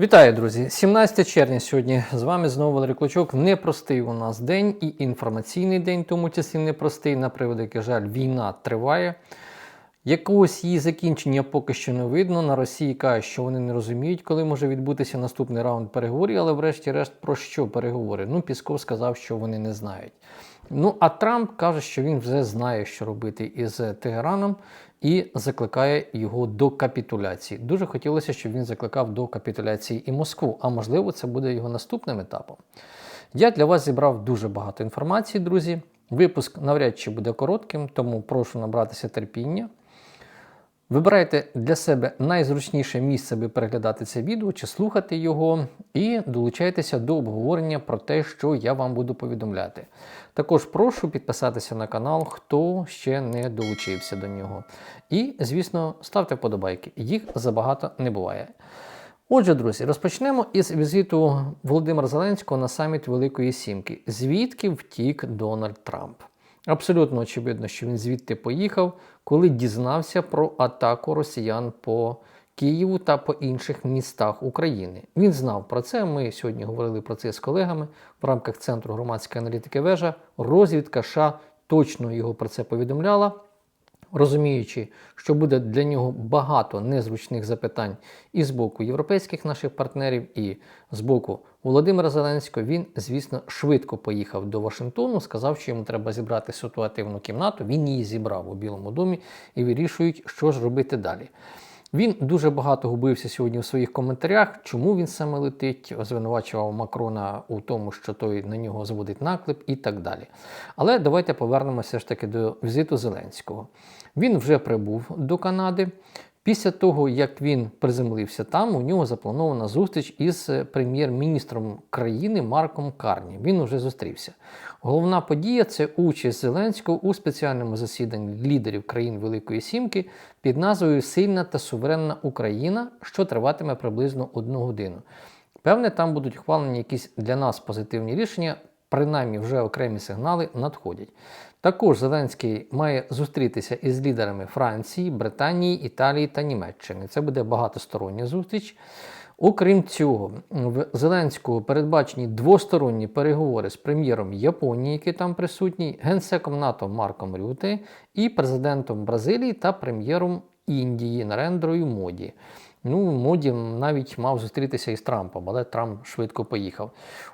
Вітаю, друзі! 17 червня сьогодні з вами знову Валерій Клочок. Непростий у нас день і інформаційний день, тому числі непростий. На превеликий жаль, війна триває. Якогось її закінчення поки що не видно. На Росії кажуть, що вони не розуміють, коли може відбутися наступний раунд переговорів, але врешті-решт про що переговори? Ну, Пісков сказав, що вони не знають. Ну, а Трамп каже, що він вже знає, що робити із Тегераном, і закликає його до капітуляції. Дуже хотілося, щоб він закликав до капітуляції і Москву, а можливо, це буде його наступним етапом. Я для вас зібрав дуже багато інформації, друзі. Випуск навряд чи буде коротким, тому прошу набратися терпіння. Вибирайте для себе найзручніше місце, аби переглядати це відео чи слухати його, і долучайтеся до обговорення про те, що я вам буду повідомляти. Також прошу підписатися на канал, хто ще не долучився до нього. І, звісно, ставте вподобайки. Їх забагато не буває. Отже, друзі, розпочнемо із візиту Володимира Зеленського на саміт Великої Сімки. Звідки втік Дональд Трамп? Абсолютно очевидно, що він звідти поїхав, коли дізнався про атаку росіян по Києву та по інших містах України. Він знав про це. Ми сьогодні говорили про це з колегами в рамках Центру громадської аналітики вежа. Розвідка США точно його про це повідомляла. Розуміючи, що буде для нього багато незручних запитань і з боку європейських наших партнерів, і з боку Володимира Зеленського, він, звісно, швидко поїхав до Вашингтону, сказав, що йому треба зібрати ситуативну кімнату. Він її зібрав у Білому домі і вирішують, що ж робити далі. Він дуже багато губився сьогодні у своїх коментарях, чому він саме летить, звинувачував Макрона у тому, що той на нього зводить наклеп і так далі. Але давайте повернемося ж таки до візиту Зеленського. Він вже прибув до Канади. Після того, як він приземлився там, у нього запланована зустріч із прем'єр-міністром країни Марком Карні. Він уже зустрівся. Головна подія це участь Зеленського у спеціальному засіданні лідерів країн Великої Сімки під назвою Сильна та суверенна Україна, що триватиме приблизно одну годину. Певне, там будуть ухвалені якісь для нас позитивні рішення, принаймні вже окремі сигнали надходять. Також Зеленський має зустрітися із лідерами Франції, Британії, Італії та Німеччини. Це буде багатостороння зустріч. Окрім цього, в Зеленського передбачені двосторонні переговори з прем'єром Японії, який там присутній, генсеком НАТО Марком Рюте і президентом Бразилії та прем'єром Індії Нарендрою Моді. Ну, Моді навіть мав зустрітися із Трампом, але Трамп швидко поїхав.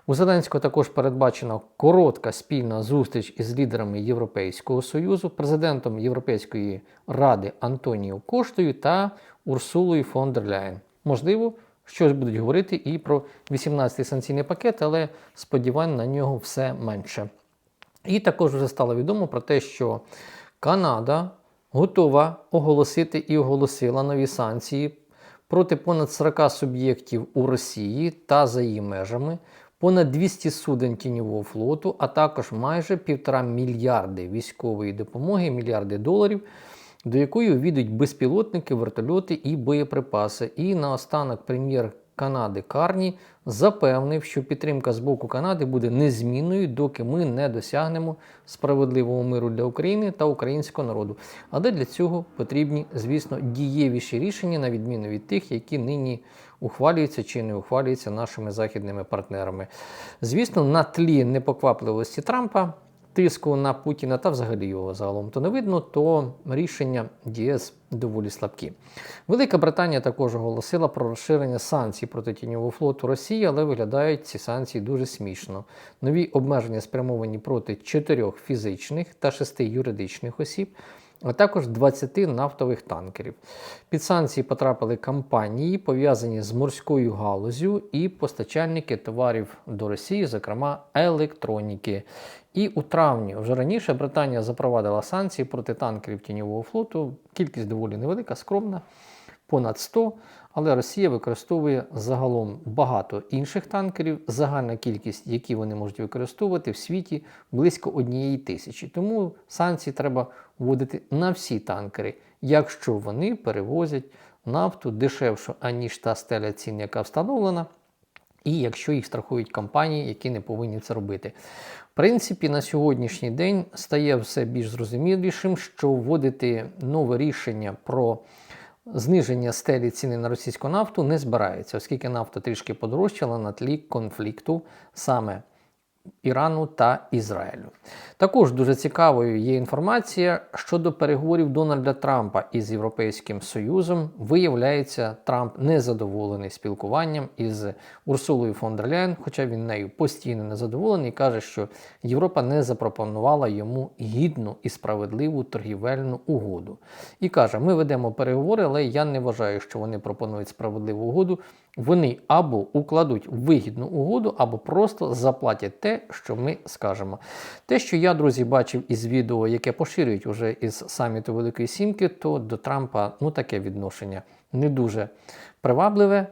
У Зеленського також передбачена коротка спільна зустріч із лідерами Європейського Союзу, президентом Європейської ради Антоніо Коштою та Урсулою фон дер Ляєн. Можливо, щось будуть говорити і про 18-й санкційний пакет, але сподівань на нього все менше. І також вже стало відомо про те, що Канада готова оголосити і оголосила нові санкції проти понад 40 суб'єктів у Росії та за її межами, понад 200 суден тіньового флоту, а також майже півтора мільярди військової допомоги, мільярди доларів, до якої увійдуть безпілотники, вертольоти і боєприпаси. І наостанок прем'єр Канади Карні запевнив, що підтримка з боку Канади буде незмінною, доки ми не досягнемо справедливого миру для України та українського народу. Але для цього потрібні, звісно, дієвіші рішення, на відміну від тих, які нині ухвалюються чи не ухвалюються нашими західними партнерами. Звісно, на тлі непоквапливості Трампа. Тиску на Путіна та взагалі його загалом то не видно, то рішення ЄС доволі слабкі. Велика Британія також оголосила про розширення санкцій проти тіньового флоту Росії, але виглядають ці санкції дуже смішно. Нові обмеження спрямовані проти чотирьох фізичних та шести юридичних осіб. А також 20 нафтових танкерів. Під санкції потрапили компанії, пов'язані з морською галузю і постачальники товарів до Росії, зокрема електроніки. І у травні вже раніше Британія запровадила санкції проти танкерів тіньового флоту. Кількість доволі невелика, скромна, понад 100. Але Росія використовує загалом багато інших танкерів, загальна кількість, які вони можуть використовувати в світі, близько однієї тисячі. Тому санкції треба вводити на всі танкери, якщо вони перевозять нафту дешевшу, аніж та стеля цін, яка встановлена. І якщо їх страхують компанії, які не повинні це робити. В принципі, на сьогоднішній день стає все більш зрозумілішим, що вводити нове рішення про зниження стелі ціни на російську нафту не збирається, оскільки нафта трішки подорожчала на тлі конфлікту саме Ірану та Ізраїлю. Також дуже цікавою є інформація щодо переговорів Дональда Трампа із Європейським Союзом. Виявляється, Трамп незадоволений спілкуванням із Урсулою фон дер Ляєн, хоча він нею постійно незадоволений, і каже, що Європа не запропонувала йому гідну і справедливу торгівельну угоду. І каже: ми ведемо переговори, але я не вважаю, що вони пропонують справедливу угоду. Вони або укладуть вигідну угоду, або просто заплатять те, що ми скажемо. Те, що я, друзі, бачив із відео, яке поширюють уже із саміту Великої Сімки, то до Трампа ну таке відношення не дуже привабливе.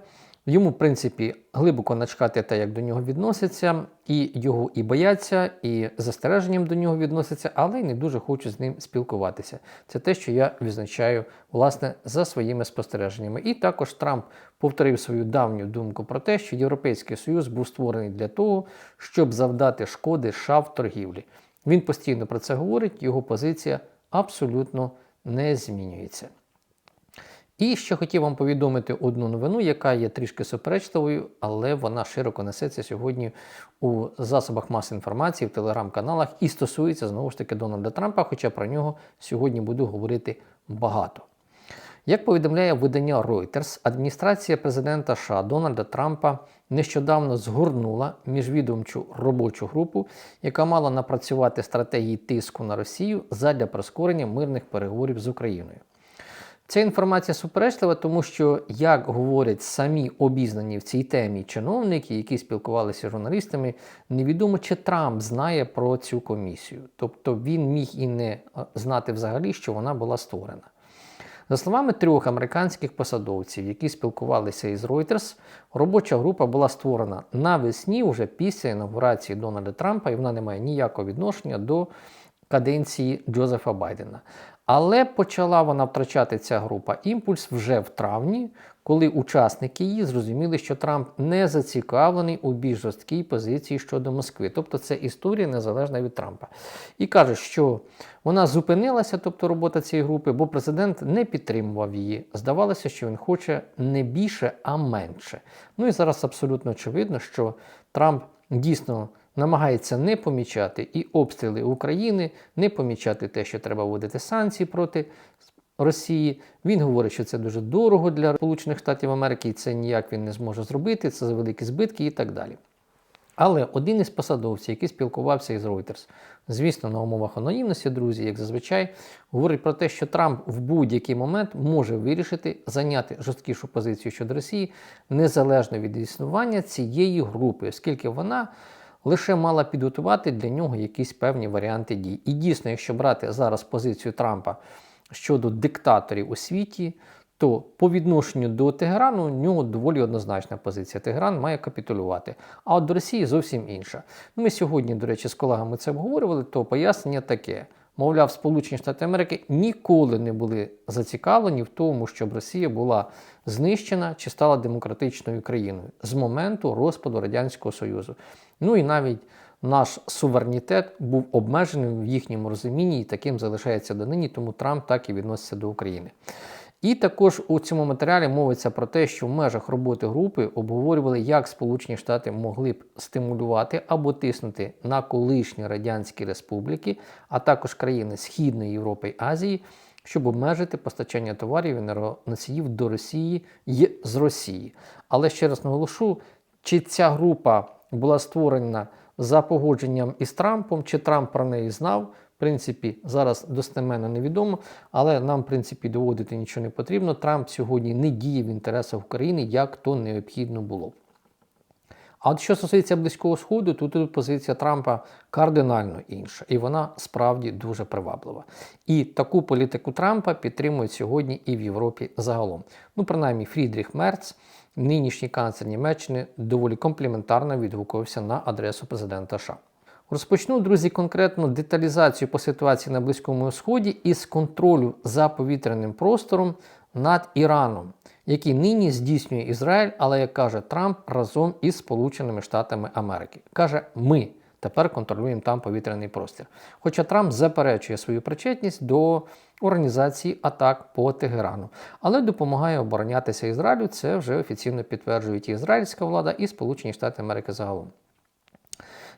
Йому, в принципі, глибоко начкати те, як до нього відносяться, і його і бояться, і застереженням до нього відносяться, але й не дуже хочуть з ним спілкуватися. Це те, що я відзначаю власне за своїми спостереженнями. І також Трамп повторив свою давню думку про те, що Європейський Союз був створений для того, щоб завдати шкоди США в торгівлі. Він постійно про це говорить, його позиція абсолютно не змінюється. І ще хотів вам повідомити одну новину, яка є трішки суперечливою, але вона широко несеться сьогодні у засобах маси інформації, в телеграм-каналах і стосується знову ж таки Дональда Трампа, хоча про нього сьогодні буду говорити багато. Як повідомляє видання Reuters, адміністрація президента США Дональда Трампа нещодавно згорнула міжвідомчу робочу групу, яка мала напрацювати стратегії тиску на Росію задля прискорення мирних переговорів з Україною. Ця інформація суперечлива, тому що, як говорять самі обізнані в цій темі чиновники, які спілкувалися з журналістами, невідомо чи Трамп знає про цю комісію. Тобто він міг і не е, знати взагалі, що вона була створена. За словами трьох американських посадовців, які спілкувалися із Reuters, робоча група була створена навесні, вже після інаугурації Дональда Трампа, і вона не має ніякого відношення до каденції Джозефа Байдена. Але почала вона втрачати ця група імпульс вже в травні, коли учасники її зрозуміли, що Трамп не зацікавлений у більш жорсткій позиції щодо Москви. Тобто це історія незалежна від Трампа. І каже, що вона зупинилася, тобто робота цієї групи, бо президент не підтримував її. Здавалося, що він хоче не більше, а менше. Ну і зараз абсолютно очевидно, що Трамп дійсно намагається не помічати і обстріли України, не помічати те, що треба вводити санкції проти Росії. Він говорить, що це дуже дорого для Сполучених Штатів Америки, і це ніяк він не зможе зробити, це за великі збитки і так далі. Але один із посадовців, який спілкувався із Reuters, звісно, на умовах анонімності, друзі, як зазвичай, говорить про те, що Трамп в будь-який момент може вирішити зайняти жорсткішу позицію щодо Росії незалежно від існування цієї групи, оскільки вона лише мала підготувати для нього якісь певні варіанти дій. І дійсно, якщо брати зараз позицію Трампа щодо диктаторів у світі, то по відношенню до Тегерану у нього доволі однозначна позиція. Тегеран має капітулювати. А от до Росії зовсім інша. Ми сьогодні, до речі, з колегами це обговорювали, то пояснення таке. Мовляв, Сполучені Штати Америки ніколи не були зацікавлені в тому, щоб Росія була знищена чи стала демократичною країною з моменту розпаду Радянського Союзу. Ну і навіть наш суверенітет був обмеженим в їхньому розумінні і таким залишається донині, тому Трамп так і відноситься до України. І також у цьому матеріалі мовиться про те, що в межах роботи групи обговорювали, як Сполучені Штати могли б стимулювати або тиснути на колишні радянські республіки, а також країни Східної Європи і Азії, щоб обмежити постачання товарів і енергоносіїв до Росії і з Росії. Але ще раз наголошу, чи ця група була створена за погодженням із Трампом, чи Трамп про неї знав. В принципі, зараз достеменно невідомо, але нам, в принципі, доводити нічого не потрібно. Трамп сьогодні не діє в інтересах України, як то необхідно було. А от що стосується Близького Сходу, то тут позиція Трампа кардинально інша, і вона справді дуже приваблива. І таку політику Трампа підтримують сьогодні і в Європі загалом. Ну, принаймні, Фрідріх Мерц, нинішній канцлер Німеччини, доволі компліментарно відгукувався на адресу президента США. Розпочну, друзі, конкретну деталізацію по ситуації на Близькому Сході із контролю за повітряним простором над Іраном, який нині здійснює Ізраїль, але як каже Трамп разом із Сполученими Штатами Америки. Каже, ми. Тепер контролюємо там повітряний простір. Хоча Трамп заперечує свою причетність до організації атак по Тегерану, але допомагає оборонятися Ізраїлю. Це вже офіційно підтверджують і ізраїльська влада, і Сполучені Штати Америки загалом.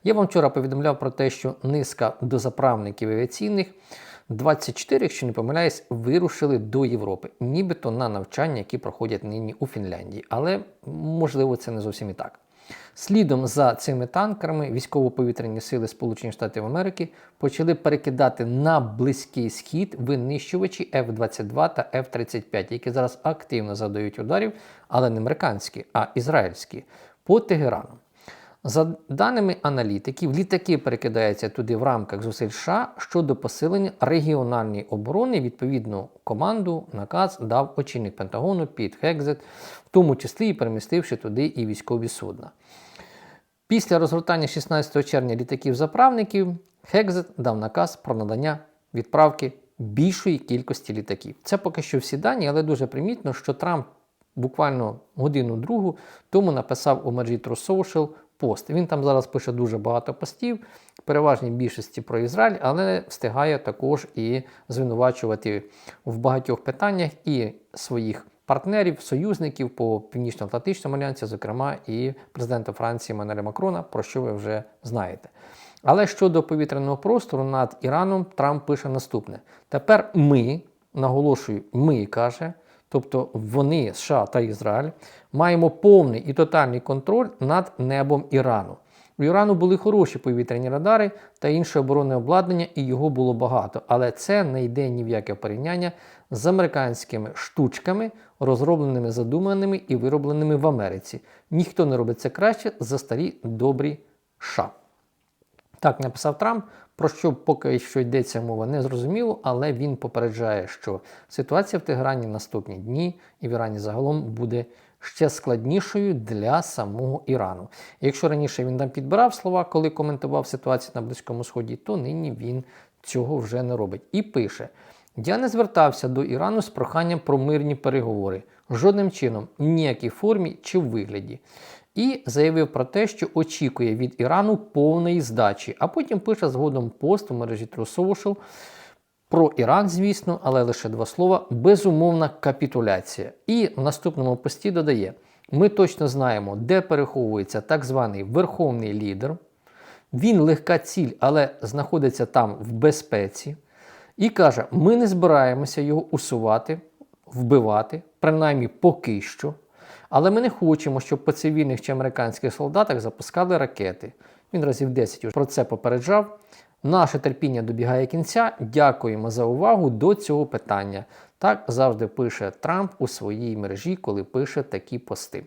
Я вам вчора повідомляв про те, що низка дозаправників авіаційних 24, якщо не помиляюсь, вирушили до Європи, нібито на навчання, які проходять нині у Фінляндії. Але можливо це не зовсім і так. Слідом за цими танкерами військово-повітряні сили Сполучених Штатів Америки почали перекидати на близький схід винищувачі F-22 та F-35, які зараз активно задають ударів, але не американські, а ізраїльські по Тегерану. За даними аналітиків, літаки перекидаються туди в рамках зусиль США щодо посилення регіональної оборони. Відповідну команду наказ дав очільник Пентагону Піт Хекзет, в тому числі і перемістивши туди і військові судна. Після розгортання 16 червня літаків-заправників Хекзет дав наказ про надання відправки більшої кількості літаків. Це поки що всі дані, але дуже примітно, що Трамп буквально годину-другу тому написав у мережі True Social пост. Він там зараз пише дуже багато постів, переважній більшості про Ізраїль, але встигає також і звинувачувати в багатьох питаннях і своїх партнерів, союзників по Північно-Атлантичному альянсі, зокрема і президента Франції Манеля Макрона, про що ви вже знаєте. Але щодо повітряного простору над Іраном Трамп пише наступне: тепер ми, наголошую, ми каже, тобто вони, США та Ізраїль, маємо повний і тотальний контроль над небом Ірану. У Ірану були хороші повітряні радари та інше оборонне обладнання, і його було багато. Але це не йде ні в яке порівняння з американськими штучками, розробленими, задуманими і виробленими в Америці. Ніхто не робить це краще за старі добрі США. Так написав Трамп, про що поки що йдеться мова, не зрозуміло, але він попереджає, що ситуація в Тегерані наступні дні і в Ірані загалом буде ще складнішою для самого Ірану. Якщо раніше він там підбирав слова, коли коментував ситуацію на Близькому Сході, то нині він цього вже не робить. І пише: Я не звертався до Ірану з проханням про мирні переговори, жодним чином, ніякій формі чи вигляді. І заявив про те, що очікує від Ірану повної здачі, а потім пише згодом пост у мережі True Social про Іран, звісно, але лише два слова: безумовна капітуляція. І в наступному пості додає: ми точно знаємо, де переховується так званий верховний лідер. Він легка ціль, але знаходиться там в безпеці. І каже: ми не збираємося його усувати, вбивати, принаймні поки що. Але ми не хочемо, щоб по цивільних чи американських солдатах запускали ракети. Він разів 10 уже про це попереджав. Наше терпіння добігає кінця. Дякуємо за увагу до цього питання. Так завжди пише Трамп у своїй мережі, коли пише такі пости.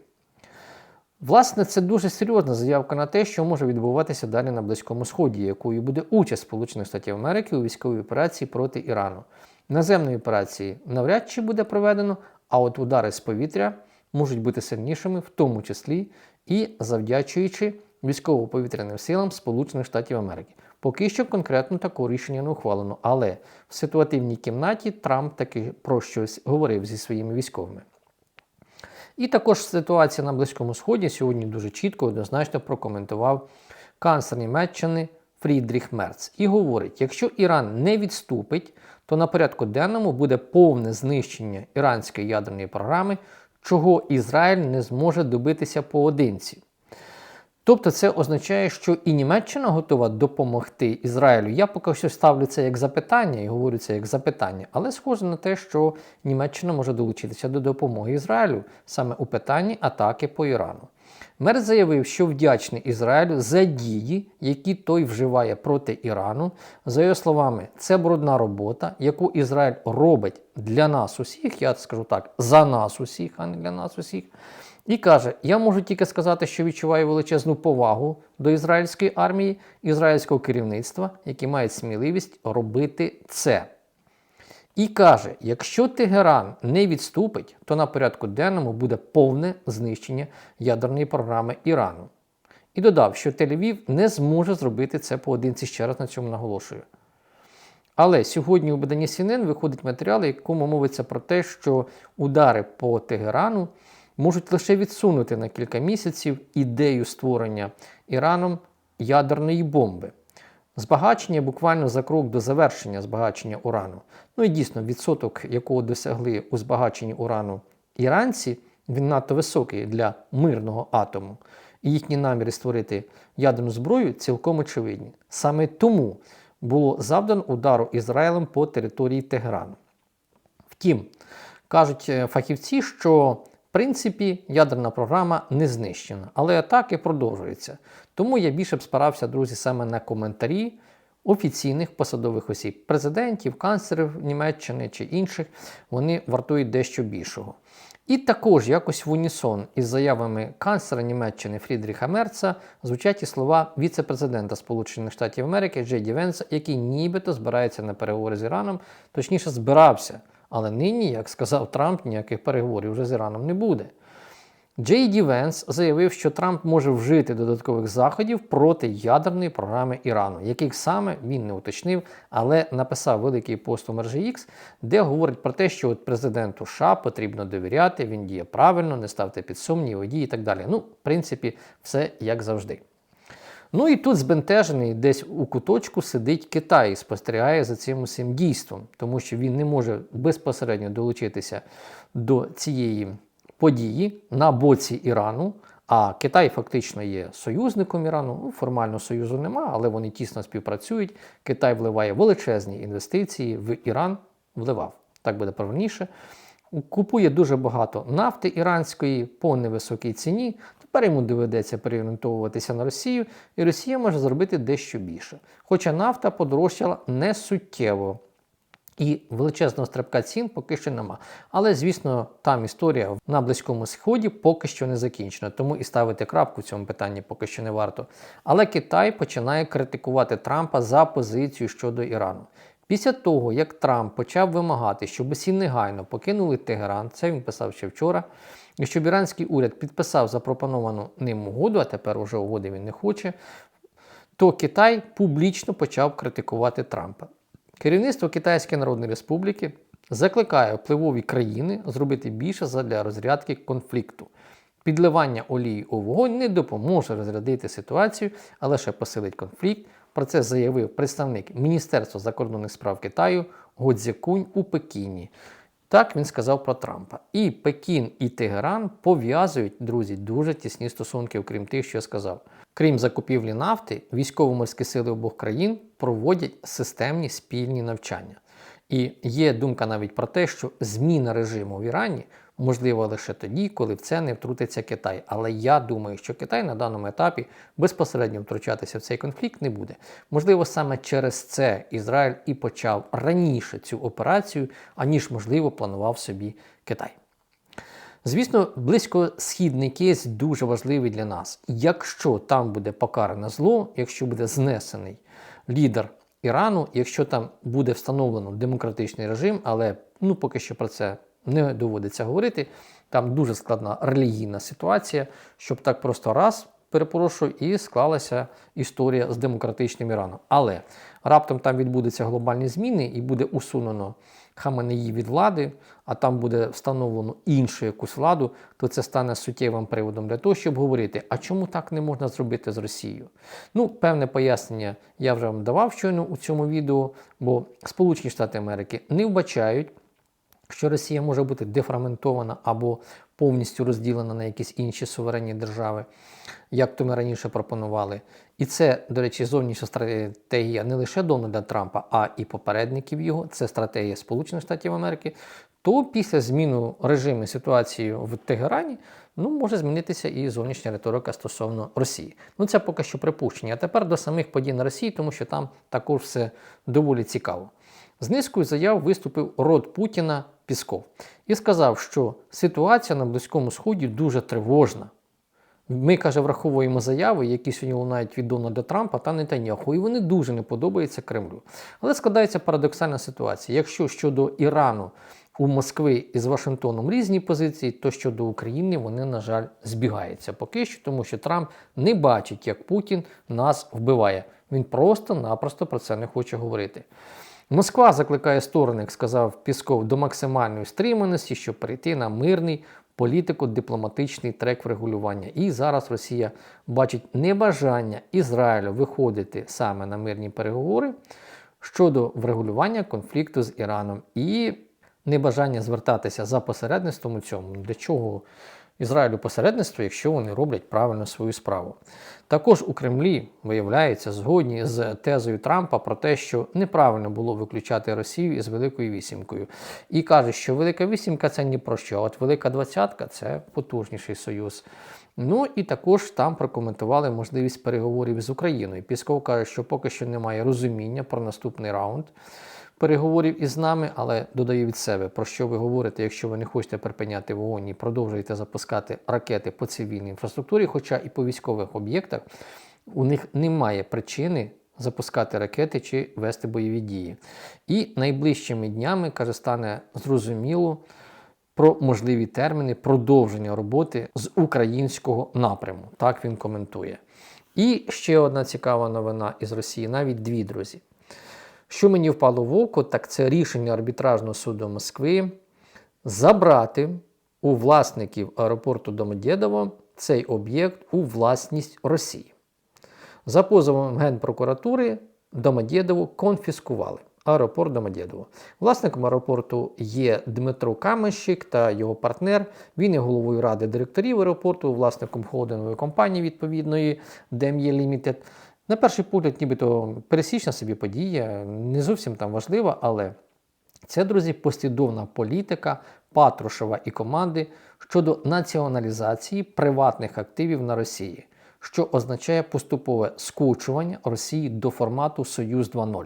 Власне, це дуже серйозна заявка на те, що може відбуватися далі на Близькому Сході, якою буде участь Сполучених Штатів Америки у військовій операції проти Ірану. Наземної операції навряд чи буде проведено, а от удари з повітря можуть бути сильнішими, в тому числі і завдячуючи військово-повітряним силам Сполучених Штатів Америки. Поки що конкретно такого рішення не ухвалено, але в ситуативній кімнаті Трамп таки про щось говорив зі своїми військовими. І також ситуація на Близькому Сході сьогодні дуже чітко однозначно прокоментував канцлер Німеччини Фрідріх Мерц і говорить: якщо Іран не відступить, то на порядку денному буде повне знищення іранської ядерної програми, чого Ізраїль не зможе добитися поодинці. Тобто це означає, що і Німеччина готова допомогти Ізраїлю. Я поки що ставлю це як запитання і говорю це як запитання, але схоже на те, що Німеччина може долучитися до допомоги Ізраїлю саме у питанні атаки по Ірану. Мер заявив, що вдячний Ізраїлю за дії, які той вживає проти Ірану. За його словами, це брудна робота, яку Ізраїль робить для нас усіх. Я скажу так, за нас усіх, а не для нас усіх. І каже: Я можу тільки сказати, що відчуваю величезну повагу до ізраїльської армії, ізраїльського керівництва, які мають сміливість робити це. І каже: якщо Тегеран не відступить, то на порядку денному буде повне знищення ядерної програми Ірану. І додав, що Тель-Авів не зможе зробити це поодинці ще раз на цьому наголошую. Але сьогодні у виданні CNN виходить матеріал, якому мовиться про те, що удари по Тегерану можуть лише відсунути на кілька місяців ідею створення Іраном ядерної бомби. Збагачення буквально за крок до завершення збагачення урану. Ну і дійсно, відсоток, якого досягли у збагаченні урану іранці, він надто високий для мирного атому. І їхні наміри створити ядерну зброю цілком очевидні. Саме тому було завдано удару Ізраїлем по території Тегерану. Втім, кажуть е, фахівці, що в принципі ядерна програма не знищена, але атаки продовжуються. Тому я більше б спирався, друзі, саме на коментарі офіційних посадових осіб, президентів, канцлерів Німеччини чи інших, вони вартують дещо більшого. І також якось в унісон із заявами канцлера Німеччини Фрідріха Мерца звучать і слова віце-президента Сполучених Штатів Америки Джей Венса, який нібито збирається на переговори з Іраном, точніше збирався. Але нині, як сказав Трамп, ніяких переговорів вже з Іраном не буде. Джей Ді Венс заявив, що Трамп може вжити додаткових заходів проти ядерної програми Ірану, яких саме він не уточнив, але написав великий пост у мережі X, де говорить про те, що от президенту США потрібно довіряти, він діє правильно, не ставте під його дії і так далі. Ну, в принципі, все як завжди. Ну і тут збентежений десь у куточку сидить Китай і спостерігає за цим усім дійством, тому що він не може безпосередньо долучитися до цієї події на боці Ірану. А Китай фактично є союзником Ірану. Ну, формально союзу нема, але вони тісно співпрацюють. Китай вливає величезні інвестиції в Іран, вливав, так буде правильніше. Купує дуже багато нафти іранської по невисокій ціні. Тепер йому доведеться переорієнтовуватися на Росію, і Росія може зробити дещо більше. Хоча нафта подорожчала не суттєво. І величезного стрибка цін поки що нема. Але, звісно, там історія на Близькому Сході поки що не закінчена, тому і ставити крапку в цьому питанні поки що не варто. Але Китай починає критикувати Трампа за позицію щодо Ірану. Після того, як Трамп почав вимагати, щоб усі негайно покинули Тегеран, це він писав ще вчора, і щоб іранський уряд підписав запропоновану ним угоду, а тепер уже угоди він не хоче, то Китай публічно почав критикувати Трампа. Керівництво Китайської Народної Республіки закликає впливові країни зробити більше задля розрядки конфлікту. Підливання олії у вогонь не допоможе розрядити ситуацію, а лише посилить конфлікт. Про це заявив представник Міністерства закордонних справ Китаю Годзякунь у Пекіні. Так він сказав про Трампа. І Пекін і Тегеран пов'язують, друзі, дуже тісні стосунки, окрім тих, що я сказав. Крім закупівлі нафти, військово-морські сили обох країн проводять системні спільні навчання. І є думка навіть про те, що зміна режиму в Ірані можлива лише тоді, коли в це не втрутиться Китай. Але я думаю, що Китай на даному етапі безпосередньо втручатися в цей конфлікт не буде. Можливо, саме через це Ізраїль і почав раніше цю операцію, аніж, можливо, планував собі Китай. Звісно, близькосхідний кейс дуже важливий для нас. Якщо там буде покаране зло, якщо буде знесений лідер Ірану, якщо там буде встановлено демократичний режим, але ну поки що про це не доводиться говорити. Там дуже складна релігійна ситуація, щоб так просто раз. Перепрошую, і склалася історія з демократичним Іраном. Але раптом там відбудуться глобальні зміни і буде усунено Хаменеї від влади, а там буде встановлено іншу якусь владу, то це стане суттєвим приводом для того, щоб говорити, а чому так не можна зробити з Росією? Ну, певне пояснення я вже вам давав щойно у цьому відео, бо Сполучені Штати Америки не вбачають що Росія може бути дефрагментована або повністю розділена на якісь інші суверенні держави, як то ми раніше пропонували. І це, до речі, зовнішня стратегія не лише Дональда Трампа, а і попередників його, це стратегія Сполучених Штатів Америки. То після зміни режиму ситуації в Тегерані ну, може змінитися і зовнішня риторика стосовно Росії. Ну це поки що припущення. А тепер до самих подій на Росії, тому що там також все доволі цікаво. З низкою заяв виступив род Путіна Пісков і сказав, що ситуація на Близькому Сході дуже тривожна. Ми, каже, враховуємо заяви, які сьогодні лунають від Дональда Трампа та Нетаньяху, і вони дуже не подобаються Кремлю. Але складається парадоксальна ситуація. Якщо щодо Ірану у Москви із Вашингтоном різні позиції, то щодо України вони, на жаль, збігаються поки що, тому що Трамп не бачить, як Путін нас вбиває. Він просто-напросто про це не хоче говорити. Москва закликає сторони, як сказав Пісков, до максимальної стриманості, щоб перейти на мирний політико-дипломатичний трек врегулювання. І зараз Росія бачить небажання Ізраїлю виходити саме на мирні переговори щодо врегулювання конфлікту з Іраном і небажання звертатися за посередництвом у цьому. Для чого Ізраїлю посередництво, якщо вони роблять правильно свою справу? Також у Кремлі виявляється згодні з тезою Трампа про те, що неправильно було виключати Росію із Великою Вісімкою. І каже, що Велика Вісімка це ні про що, а от Велика Двадцятка це потужніший союз. Ну і також там прокоментували можливість переговорів з Україною. Пісков каже, що поки що немає розуміння про наступний раунд переговорів із нами, але додаю від себе, про що ви говорите, якщо ви не хочете припиняти вогонь і продовжуєте запускати ракети по цивільній інфраструктурі, хоча і по військових об'єктах у них немає причини запускати ракети чи вести бойові дії. І найближчими днями, каже, стане зрозуміло про можливі терміни продовження роботи з українського напряму. Так він коментує. І ще одна цікава новина із Росії, навіть дві друзі. Що мені впало в око, так це рішення арбітражного суду Москви забрати у власників аеропорту Домодєдово цей об'єкт у власність Росії. За позовом Генпрокуратури Домодєдово конфіскували аеропорт Домодєдово. Власником аеропорту є Дмитро Каменщик та його партнер. Він є головою ради директорів аеропорту, власником холдингової компанії відповідної DME Limited. На перший погляд, нібито пересічна собі подія, не зовсім там важлива, але це, друзі, послідовна політика Патрушева і команди щодо націоналізації приватних активів на Росії, що означає поступове скочування Росії до формату Союз 2.0.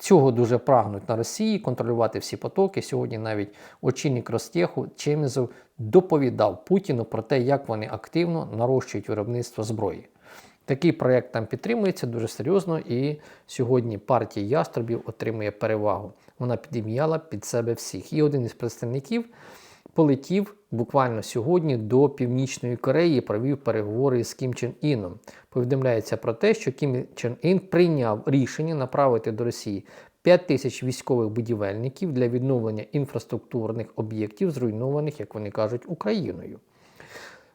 Цього дуже прагнуть на Росії контролювати всі потоки. Сьогодні навіть очільник Ростеху Чемізов доповідав Путіну про те, як вони активно нарощують виробництво зброї. Такий проект там підтримується дуже серйозно, і сьогодні партія яструбів отримує перевагу. Вона підім'яла під себе всіх. І один із представників полетів буквально сьогодні до Північної Кореї провів переговори з Кім Чен Іном. Повідомляється про те, що Кім Чен Ін прийняв рішення направити до Росії 5 тисяч військових будівельників для відновлення інфраструктурних об'єктів, зруйнованих, як вони кажуть, Україною.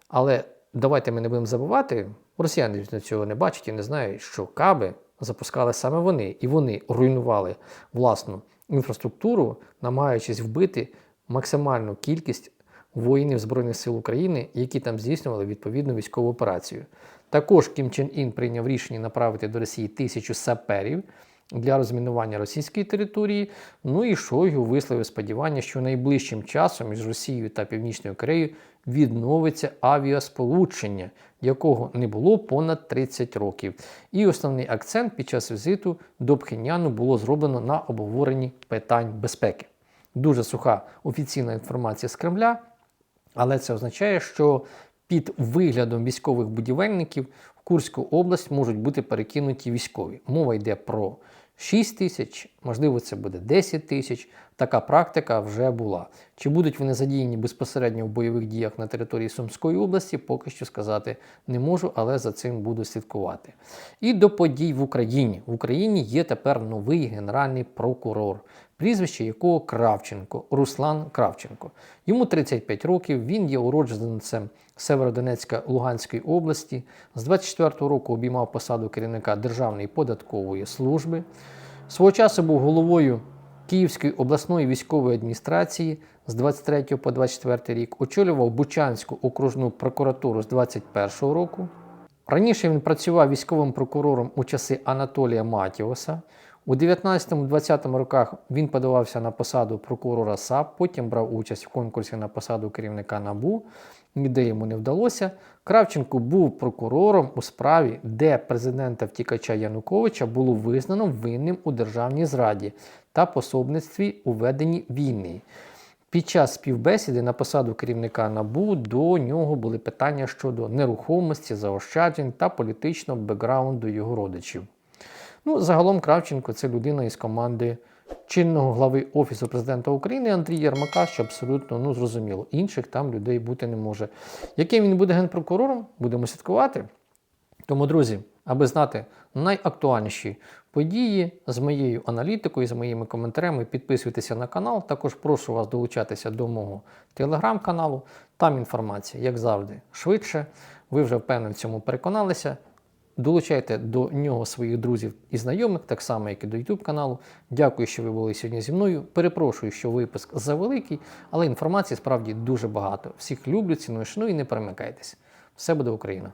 Але давайте ми не будемо забувати, росіяни цього не бачать і не знають, що каби запускали саме вони, і вони руйнували власну інфраструктуру, намагаючись вбити максимальну кількість воїнів Збройних сил України, які там здійснювали відповідну військову операцію. Також Кім Чен Ін прийняв рішення направити до Росії тисячу саперів для розмінування російської території. Ну і Шойгу висловив сподівання, що найближчим часом між Росією та Північною Кореєю відновиться авіасполучення, якого не було понад 30 років. І основний акцент під час візиту до Пхеньяну було зроблено на обговоренні питань безпеки. Дуже суха офіційна інформація з Кремля, але це означає, що під виглядом військових будівельників в Курську область можуть бути перекинуті військові. Мова йде про 6 тисяч, можливо, це буде 10 тисяч. Така практика вже була. Чи будуть вони задіяні безпосередньо в бойових діях на території Сумської області, поки що сказати не можу, але за цим буду слідкувати. І до подій в Україні. В Україні є тепер новий генеральний прокурор, прізвище якого Кравченко, Руслан Кравченко. Йому 35 років, він є уродженцем Северодонецька Луганської області. З 24-го року обіймав посаду керівника Державної податкової служби. Свого часу був головою Київської обласної військової адміністрації з 23 по 24 рік, очолював Бучанську окружну прокуратуру з 21 року. Раніше він працював військовим прокурором у часи Анатолія Матіоса. У 19-20 роках він подавався на посаду прокурора САП, потім брав участь в конкурсі на посаду керівника НАБУ. Ніде йому не вдалося. Кравченко був прокурором у справі, де президента втікача Януковича було визнано винним у державній зраді та пособництві у веденні війни. Під час співбесіди на посаду керівника НАБУ до нього були питання щодо нерухомості, заощаджень та політичного бекграунду його родичів. Ну, загалом Кравченко це людина із команди чинного глави Офісу президента України Андрія Єрмака, що абсолютно ну, зрозуміло. Інших там людей бути не може. Яким він буде генпрокурором, будемо слідкувати. Тому, друзі, аби знати найактуальніші події з моєю аналітикою, з моїми коментарями. Підписуйтеся на канал. Також прошу вас долучатися до мого телеграм-каналу. Там інформація, як завжди, швидше. Ви вже впевнено в цьому переконалися. Долучайте до нього своїх друзів і знайомих, так само, як і до YouTube каналу. Дякую, що ви були сьогодні зі мною. Перепрошую, що випуск завеликий, але інформації справді дуже багато. Всіх люблю, ціную, шаную і не перемикайтесь. Все буде Україна!